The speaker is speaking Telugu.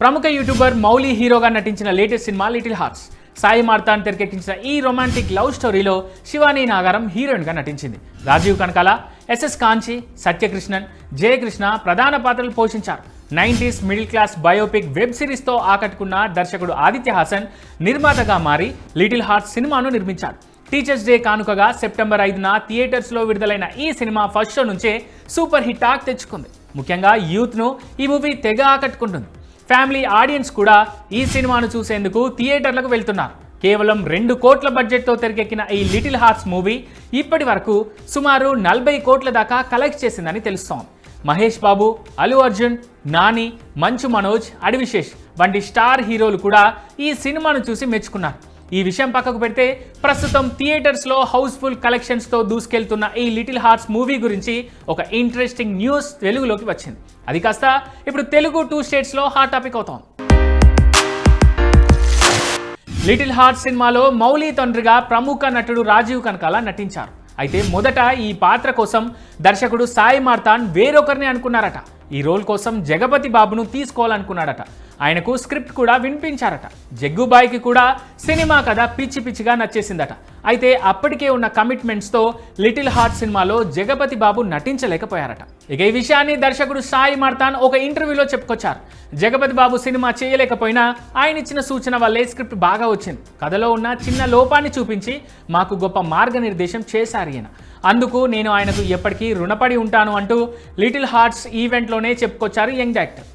ప్రముఖ యూట్యూబర్ మౌలి హీరోగా నటించిన latest cinema little hearts. Sai Marthan తెరకెక్కించిన ఈ రొమాంటిక్ లవ్ స్టోరీలో శివానీ నాగారం హీరోయిన్గా నటించింది. రాజీవ్ కనకాల ఎస్ఎస్ కాంచి సత్యకృష్ణన్ జయకృష్ణ ప్రధాన పాత్రలు పోషించారు. Nineties middle class biopic web సిరీస్తో ఆకట్టుకున్న దర్శకుడు ఆదిత్య హాసన్ నిర్మాతగా మారి లిటిల్ హార్ట్స్ సినిమాను నిర్మించాడు టీచర్స్ డే కానుకగా సెప్టెంబర్ ఐదున థియేటర్స్లో విడుదలైన ఈ సినిమా ఫస్ట్ షో నుంచే సూపర్ హిట్ టాక్ తెచ్చుకుంది. ముఖ్యంగా యూత్ను ఈ మూవీ తెగ ఆకట్టుకుంటుంది. ఫ్యామిలీ ఆడియన్స్ కూడా ఈ సినిమాను చూసేందుకు థియేటర్లకు వెళ్తున్నారు. కేవలం రెండు కోట్ల బడ్జెట్తో తెరకెక్కిన ఈ లిటిల్ హార్ట్స్ మూవీ ఇప్పటి వరకు సుమారు నలభై కోట్ల దాకా కలెక్ట్ చేసిందని తెలుస్తోంది. మహేష్ బాబు అల్లు అర్జున్ నాని మంచు మనోజ్ అడివిశేష్ వంటి స్టార్ హీరోలు కూడా ఈ సినిమాను చూసి మెచ్చుకున్నారు. ఈ విషయం పక్కకు పెడితే ప్రస్తుతం థియేటర్స్లో హౌస్ఫుల్ కలెక్షన్స్తో దూసుకెళ్తున్న ఈ లిటిల్ హార్ట్స్ మూవీ గురించి ఒక ఇంట్రెస్టింగ్ న్యూస్ తెలుగులోకి వచ్చింది. అది కాస్త ఇప్పుడు తెలుగు టూ స్టేట్స్లో హాట్ టాపిక్ అవుతోంది. లిటిల్ హార్ట్ సినిమాలో మౌలి తండ్రిగా ప్రముఖ నటుడు రాజీవ్ కనకాల నటించారు. అయితే మొదట ఈ పాత్ర కోసం దర్శకుడు సాయి మార్తాన్ వేరొకరిని అనుకున్నారట. ఈ రోల్ కోసం జగపతి బాబును తీసుకోవాలనుకున్నాడట. ఆయనకు స్క్రిప్ట్ కూడా వినిపించారట. జగ్గుబాయికి కూడా సినిమా కథ పిచ్చి పిచ్చిగా నచ్చేసిందట. అయితే అప్పటికే ఉన్న కమిట్మెంట్స్తో లిటిల్ హార్ట్ సినిమాలో జగపతి బాబు నటించలేకపోయారట. ఇక ఈ విషయాన్ని దర్శకుడు సాయి మార్తాన్ ఒక ఇంటర్వ్యూలో చెప్పుకొచ్చారు. జగపతి బాబు సినిమా చేయలేకపోయినా ఆయన ఇచ్చిన సూచన వల్లే స్క్రిప్ట్ బాగా వచ్చింది. కథలో ఉన్న చిన్న లోపాన్ని చూపించి మాకు గొప్ప మార్గనిర్దేశం చేశారు ఈయన. అందుకు నేను ఆయనకు ఎప్పటికీ రుణపడి ఉంటాను అంటూ లిటిల్ హార్ట్స్ ఈవెంట్లోనే చెప్పుకొచ్చారు యంగ్ యాక్టర్